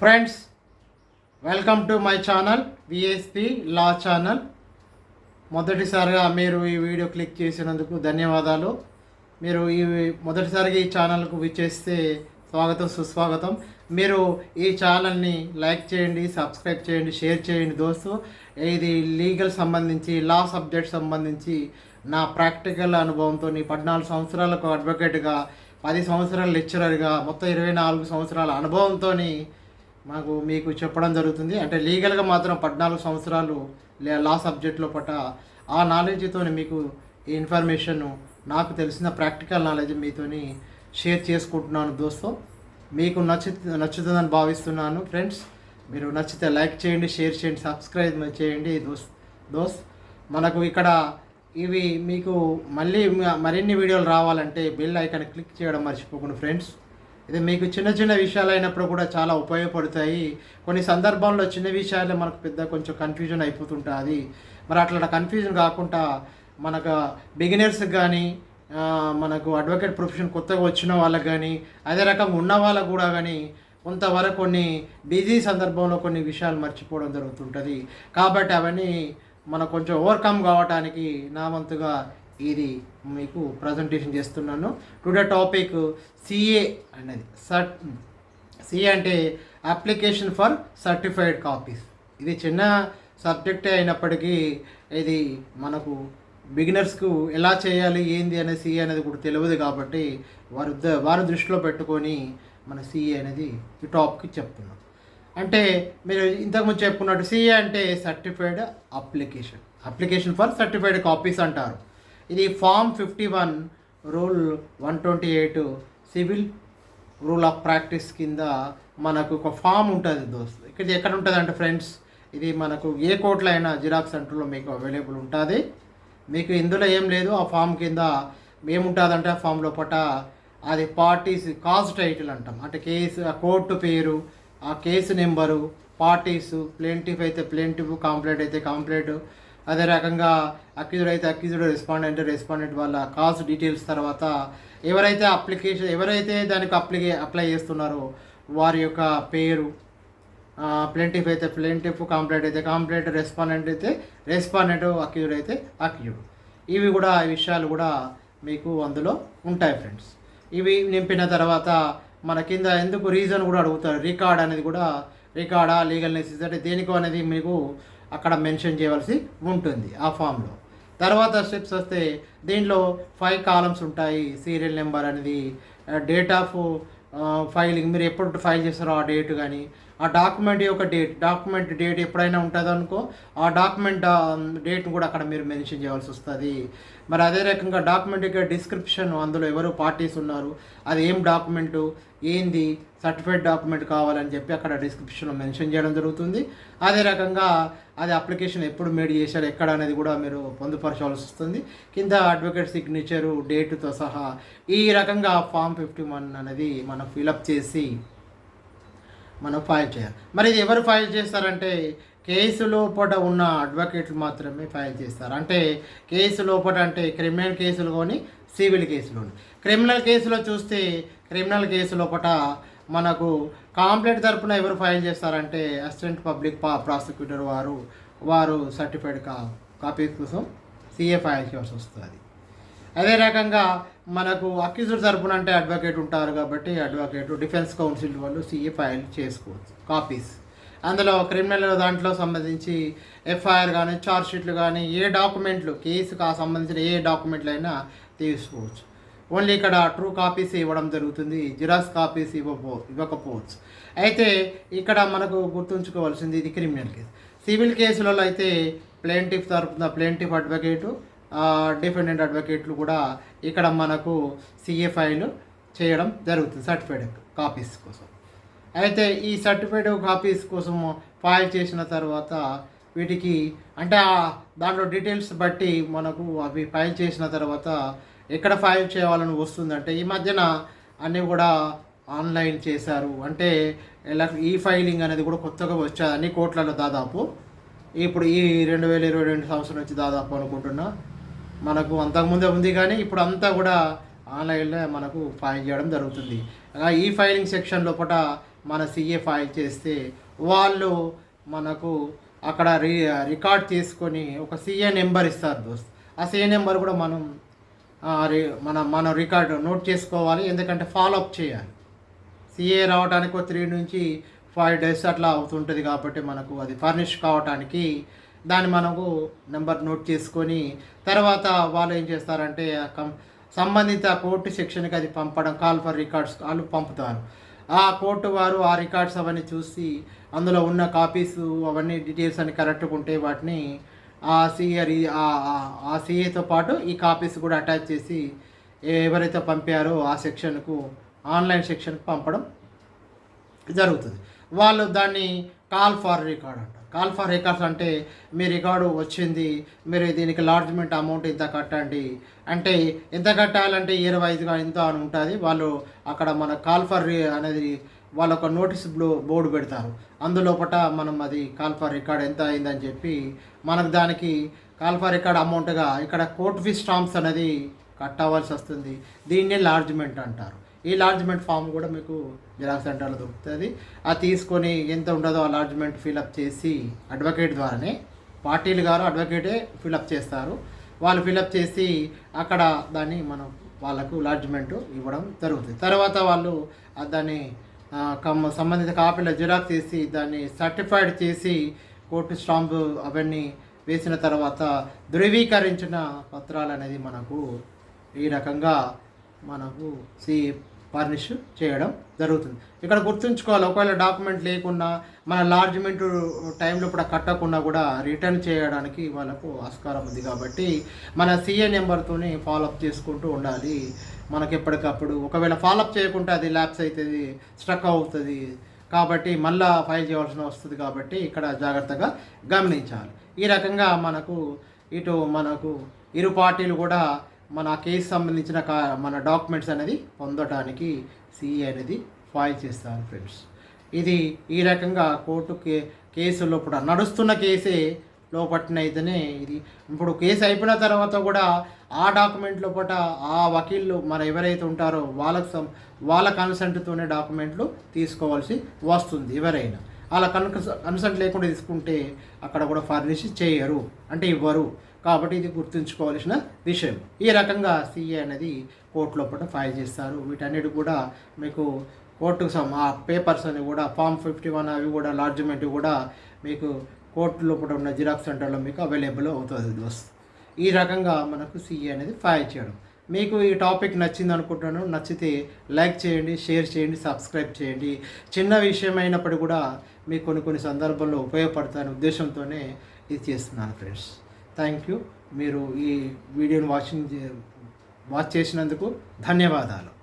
Friends welcome to my channel VSP law channel మొదటిసారిగా మీరు ఈ వీడియో క్లిక్ చేసినందుకు ధన్యవాదాలు. మీరు ఈ మొదటిసారిగా ఈ ఛానల్కు విచ్చేస్తే స్వాగతం సుస్వాగతం. మీరు ఈ ఛానల్ని లైక్ చేయండి సబ్స్క్రైబ్ చేయండి షేర్ చేయండి దోస్తు. ఇది లీగల్ సంబంధించి లా సబ్జెక్ట్ సంబంధించి నా ప్రాక్టికల్ అనుభవంతో పద్నాలుగు సంవత్సరాలకు అడ్వకేట్గా పది సంవత్సరాల లెక్చరర్గా మొత్తం ఇరవై నాలుగు సంవత్సరాల అనుభవంతో మాకు మీకు చెప్పడం జరుగుతుంది. అంటే లీగల్గా మాత్రం పద్నాలుగు సంవత్సరాలు లే- లా సబ్జెక్ట్లో పట్ట ఆ నాలెడ్జ్తో మీకు ఈ ఇన్ఫర్మేషన్ నాకు తెలిసిన ప్రాక్టికల్ నాలెడ్జ్ మీతోని షేర్ చేసుకుంటున్నాను దోస్తో. మీకు నచ్చు నచ్చుతుందని భావిస్తున్నాను ఫ్రెండ్స్. మీరు నచ్చితే లైక్ చేయండి షేర్ చేయండి సబ్స్క్రైబ్ చేయండి దోస్ దోస్. మనకు ఇక్కడ ఇవి మీకు మళ్ళీ మరిన్ని వీడియోలు రావాలంటే బెల్ ఐకాన్ క్లిక్ చేయడం మర్చిపోకండి ఫ్రెండ్స్. ఇది మీకు చిన్న చిన్న విషయాలు అయినప్పుడు కూడా చాలా ఉపయోగపడతాయి. కొన్ని సందర్భాల్లో చిన్న విషయాలే మనకు పెద్ద కొంచెం కన్ఫ్యూజన్ అయిపోతుంటుంది. మరి అట్లా కన్ఫ్యూజన్ కాకుండా మనకు బిగినర్స్ కానీ మనకు అడ్వకేట్ ప్రొఫెషన్ కొత్తగా వచ్చిన వాళ్ళకి కానీ అదే రకంగా ఉన్న వాళ్ళకు కూడా కానీ కొంతవరకు కొన్ని బిజీ సందర్భంలో కొన్ని విషయాలు మర్చిపోవడం జరుగుతుంటుంది. కాబట్టి అవన్నీ మనం కొంచెం ఓవర్కమ్ కావటానికి నా వంతుగా ఇది మీకు ప్రజెంటేషన్ చేస్తున్నాను. టుడే టాపిక్ సిఏ అనేది. సర్ట్ సిఏ అంటే అప్లికేషన్ ఫర్ సర్టిఫైడ్ కాపీస్ ఇది చిన్న సబ్జెక్టే అయినప్పటికీ ఇది మనకు బిగినర్స్కు ఎలా చేయాలి ఏంది అనే సిఏ అనేది కూడా తెలియదు కాబట్టి వారు ద- వారు దృష్టిలో పెట్టుకొని మన సిఏ అనేది ఈ టాప్కి చెప్తున్నాం. అంటే మీరు ఇంతకుముందు చెప్పుకున్నట్టు సిఏ అంటే certified application application for certified copies అంటారు. ఇది form fifty one rule one twenty eight civil rule of practice కింద మనకు ఒక ఫామ్ ఉంటుంది దోస్త్. ఇక్కడ ఎక్కడ ఉంటుంది అంటే ఫ్రెండ్స్ ఇది మనకు ఏ కోర్టులో అయినా జిరాక్స్ సెంటర్లో మీకు అవైలబుల్ ఉంటుంది. మీకు ఇందులో ఏం లేదు ఆ ఫామ్ కింద ఏముంటుందంటే ఆ ఫామ్ లోపల అది పార్టీస్ కాజ్ టైటిల్ అంటాం. అంటే కేసు ఆ కోర్టు పేరు ఆ కేసు నెంబరు పార్టీస్ ప్లేంటిఫ్ అయితే ప్లేంటిఫ్ కాంప్లైంట్ అయితే కాంప్లైంట్ అదే రకంగా అక్యూజుడ్ అయితే అక్యూజుడ్ రెస్పాండెంట్ రెస్పాండెంట్ వాళ్ళ కాస్ట్ డీటెయిల్స్ తర్వాత ఎవరైతే అప్లికేషన్ ఎవరైతే దానికి అప్లికే అప్లై చేస్తున్నారో వారి యొక్క పేరు ప్లెంటిఫ్ అయితే ప్లెంటిఫ్ కాంప్లైంట్ అయితే కాంప్లైంట్ రెస్పాండెంట్ అయితే రెస్పాండెంట్ అక్యూజుడ్ అయితే అక్యూజుడ్ ఇవి కూడా ఈ విషయాలు కూడా మీకు అందులో ఉంటాయి ఫ్రెండ్స్ ఇవి నింపిన తర్వాత మన కింద ఎందుకు రీజన్ కూడా అడుగుతారు? రికార్డ్ అనేది కూడా రికార్డా లీగల్ నెసెస్ అంటే దేనికో అనేది మీకు అక్కడ మెన్షన్ చేయవలసి ఉంటుంది ఆ ఫామ్లో. తర్వాత స్టెప్స్ వస్తే దీంట్లో ఫైవ్ కాలమ్స్ ఉంటాయి సీరియల్ నెంబర్ అనేది డేట్ ఆఫ్ ఫైలింగ్ మీరు ఎప్పుడు ఫైల్ చేస్తారో ఆ డేట్ కానీ ఆ డాక్యుమెంట్ యొక్క డేట్ డాక్యుమెంట్ డేట్ ఎప్పుడైనా ఉంటుంది అనుకో ఆ డాక్యుమెంట్ డేట్ కూడా అక్కడ మీరు మెన్షన్ చేయాల్సి వస్తుంది. మరి అదే రకంగా డాక్యుమెంట్ యొక్క డిస్క్రిప్షన్ అందులో ఎవరు పార్టీస్ ఉన్నారు అది ఏం డాక్యుమెంటు ఏంది సర్టిఫైడ్ డాక్యుమెంట్ కావాలని చెప్పి అక్కడ డిస్క్రిప్షన్లో మెన్షన్ చేయడం జరుగుతుంది. అదే రకంగా అది అప్లికేషన్ ఎప్పుడు మేడ్ చేశారు ఎక్కడ అనేది కూడా మీరు పొందుపరచాల్సి వస్తుంది. కింద అడ్వకేట్ సిగ్నేచరు డేటుతో సహా ఈ రకంగా ఫామ్ ఫిఫ్టీ వన్ అనేది మనం ఫిలప్ చేసి మనం ఫైల్ చేయాలి. మరి ఇది ఎవరు ఫైల్ చేస్తారంటే కేసు లోపల ఉన్న అడ్వకేట్లు మాత్రమే ఫైల్ చేస్తారు. అంటే కేసు లోపల అంటే క్రిమినల్ కేసులు కానీ సివిల్ కేసులు క్రిమినల్ కేసులో చూస్తే క్రిమినల్ కేసు లోపల మనకు కాంప్లైంట్ తరపున ఎవరు ఫైల్ చేస్తారంటే అసిస్టెంట్ పబ్లిక్ ప్రాసిక్యూటర్ వారు వారు సర్టిఫైడ్ కా కాపీ కోసం సిఏ ఫైల్ చేయాల్సి వస్తుంది. అదే రకంగా మనకు అక్యూజర్ తరపున అంటే అడ్వకేట్ ఉంటారు కాబట్టి అడ్వకేట్ డిఫెన్స్ కౌన్సిల్ వాళ్ళు సిఏ ఫైల్ చేసుకోవచ్చు కాపీస్ అందులో క్రిమినల్ దాంట్లో సంబంధించి ఎఫ్ఐఆర్ కానీ ఛార్జ్ షీట్లు కానీ ఏ డాక్యుమెంట్లు కేసుకు ఆ సంబంధించిన ఏ డాక్యుమెంట్లు అయినా తీసుకోవచ్చు. ఓన్లీ ఇక్కడ ట్రూ కాపీస్ ఇవ్వడం జరుగుతుంది జిరాక్స్ కాపీస్ ఇవ్వపో ఇవ్వకపోవచ్చు. అయితే ఇక్కడ మనకు గుర్తుంచుకోవాల్సింది ఇది క్రిమినల్ కేసు సివిల్ కేసులలో అయితే ప్లేంటిఫ్ తరపున ప్లేంటిఫ్ అడ్వకేటు డిఫెండెంట్ అడ్వకేట్లు కూడా ఇక్కడ మనకు సిఏ ఫైల్ చేయడం జరుగుతుంది సర్టిఫైడ్ కాపీస్ కోసం. అయితే ఈ సర్టిఫైడ్ కాపీస్ కోసం ఫైల్ చేసిన తర్వాత వీటికి అంటే దాంట్లో డీటెయిల్స్ బట్టి మనకు అవి ఫైల్ చేసిన తర్వాత ఎక్కడ ఫైల్ చేయాలని వస్తుందంటే ఈ మధ్యన అన్నీ కూడా ఆన్లైన్ చేశారు. అంటే ఎలా ఈ ఫైలింగ్ అనేది కూడా కొత్తగా వచ్చాయి అన్ని కోట్లలో దాదాపు. ఇప్పుడు ఈ రెండు వేల ఇరవై రెండు సంవత్సరం నుంచి దాదాపు అనుకుంటున్నా. మనకు అంతకుముందే ఉంది కానీ ఇప్పుడు అంతా కూడా ఆన్లైన్లో మనకు ఫైల్ చేయడం జరుగుతుంది. ఈ ఫైలింగ్ సెక్షన్ లోపల మన సీఏ ఫైల్ చేస్తే వాళ్ళు మనకు అక్కడ రి రికార్డ్ చేసుకొని ఒక సీఏ నెంబర్ ఇస్తారు దోస్త్. ఆ సీఏ నెంబర్ కూడా మనం రి- మన మనం రికార్డు నోట్ చేసుకోవాలి ఎందుకంటే ఫాలోఅప్ చేయాలి. సిఏ రావడానికి ఒక త్రీ నుంచి ఫైవ్ డేస్ అట్లా అవుతుంటుంది కాబట్టి మనకు అది ఫర్నిష్ కావటానికి దాన్ని మనకు నెంబర్ నోట్ చేసుకొని తర్వాత వాళ్ళు ఏం చేస్తారంటే సంబంధిత కోర్టు సెక్షన్కి అది పంపడం కాల్ ఫర్ రికార్డ్స్ వాళ్ళు పంపుతారు. ఆ కోర్టు వారు ఆ రికార్డ్స్ అవన్నీ చూసి అందులో ఉన్న కాపీస్ అవన్నీ డీటెయిల్స్ అన్ని కరెక్ట్గా ఉంటే వాటిని ఆ సిఏ ఆ సిఏతో పాటు ఈ కాపీస్ కూడా అటాచ్ చేసి ఎవరైతే పంపారో ఆ సెక్షన్కు ఆన్లైన్ సెక్షన్కు పంపడం జరుగుతుంది. వాళ్ళు దాన్ని కాల్ ఫార్ రికార్డ్ అంటారు. కాల్ ఫర్ రికార్డ్స్ అంటే మీ రికార్డు వచ్చింది మీరు దీనికి లాడ్జ్మెంట్ అమౌంట్ ఇంత కట్టండి. అంటే ఎంత కట్టాలంటే ఇరవై ఐదుగా ఇంత అని ఉంటుంది. వాళ్ళు అక్కడ మన కాల్ ఫర్ అనేది వాళ్ళు ఒక నోటీస్ బ్లో బోర్డు పెడతారు. అందులోపట మనం అది కాల్ ఫర్ రికార్డ్ ఎంత అయిందని చెప్పి మనకు దానికి కాల్ ఫర్ రికార్డ్ అమౌంట్గా ఇక్కడ కోర్ట్ ఫీ స్టాంప్స్ అనేది కట్టవలసి వస్తుంది. దీన్నే లాడ్జ్మెంట్ అంటారు. ఈ లాడ్జ్మెంట్ ఫామ్ కూడా మీకు జిరాక్స్ సెంటర్లో దొరుకుతుంది. అది తీసుకొని ఎంత ఉండదో ఆ లాడ్జ్మెంట్ ఫిలప్ చేసి అడ్వకేట్ ద్వారానే పార్టీలు గారు అడ్వకేటే ఫిలప్ చేస్తారు. వాళ్ళు ఫిలప్ చేసి అక్కడ దాన్ని మనం వాళ్ళకు లాడ్జ్మెంట్ ఇవ్వడం జరుగుతుంది. తర్వాత వాళ్ళు దాన్ని ఆ, సంబంధిత కాపీలో జిరాక్స్ చేసి దాన్ని సర్టిఫైడ్ చేసి కోర్టు స్టాంప్ అవన్నీ వేసిన తర్వాత ధృవీకరించిన పత్రాలు అనేది మనకు ఈ రకంగా మనకు సి ఫర్నిష్ చేయడం జరుగుతుంది. ఇక్కడ గుర్తుంచుకోవాలి ఒకవేళ డాక్యుమెంట్ లేకున్నా మన లార్జ్మెంట్ టైంలో కూడా కట్టకుండా కూడా రిటర్న్ చేయడానికి వాళ్ళకు ఆస్కారం ఉంది కాబట్టి మన సిఏ నెంబర్తోనే ఫాలోఅప్ చేసుకుంటూ ఉండాలి. మనకి ఎప్పటికప్పుడు ఒకవేళ ఫాలోఅప్ చేయకుంటే అది ల్యాప్స్ అవుతుంది స్ట్రక్ అవుతుంది. కాబట్టి మళ్ళా ఫైల్ చేయాల్సిన వస్తుంది కాబట్టి ఇక్కడ జాగ్రత్తగా గమనించాలి. ఈ రకంగా మనకు ఇటు మనకు ఇరు పార్టీలు కూడా మన కేసు సంబంధించిన కా మన డాక్యుమెంట్స్ అనేది పొందడానికి సిఈ అనేది ఫైల్ చేస్తారు ఫ్రెండ్స్ ఇది ఈ రకంగా కోర్టు కే కేసు లోపల నడుస్తున్న కేసే లోపట్నైతేనే ఇది. ఇప్పుడు కేసు అయిపోయిన తర్వాత కూడా ఆ డాక్యుమెంట్ లోపల ఆ వకీళ్ళు మన ఎవరైతే ఉంటారో వాళ్ళకు సం వాళ్ళ కన్సెంట్తోనే డాక్యుమెంట్లు తీసుకోవాల్సి వస్తుంది ఎవరైనా. అలా కన్ కన్సల్ట్ లేకుండా తీసుకుంటే అక్కడ కూడా ఫర్నిష్ చేయరు అంటే ఇవ్వరు. కాబట్టి ఇది గుర్తుంచుకోవాల్సిన విషయం. ఈ రకంగా సిఏ అనేది కోర్టు లోపల ఫైల్ చేస్తారు. వీటన్నిటి కూడా మీకు కోర్టుకు సమ ఆ పేపర్స్ అని కూడా ఫామ్ ఫిఫ్టీ వన్ అవి కూడా లాడ్జ్మెంట్ కూడా మీకు కోర్టు లోపల ఉన్న జిరాక్స్ సెంటర్లో మీకు అవైలబుల్ అవుతుంది. దోస్ ఈ రకంగా మనకు సిఏ అనేది ఫైల్ చేయడం. మీకు ఈ టాపిక్ నచ్చింది అనుకుంటున్నాను నచ్చితే లైక్ చేయండి షేర్ చేయండి సబ్స్క్రైబ్ చేయండి. చిన్న విషయమైనప్పుడు కూడా మీకు కొన్ని కొన్ని సందర్భాల్లో ఉపయోగపడతాను ఉద్దేశంతోనే ఇది చేస్తున్నాను ఫ్రెండ్స్. థ్యాంక్ యూ మీరు ఈ వీడియోని వాచింగ్ చే- వాచ్ చేసినందుకు ధన్యవాదాలు.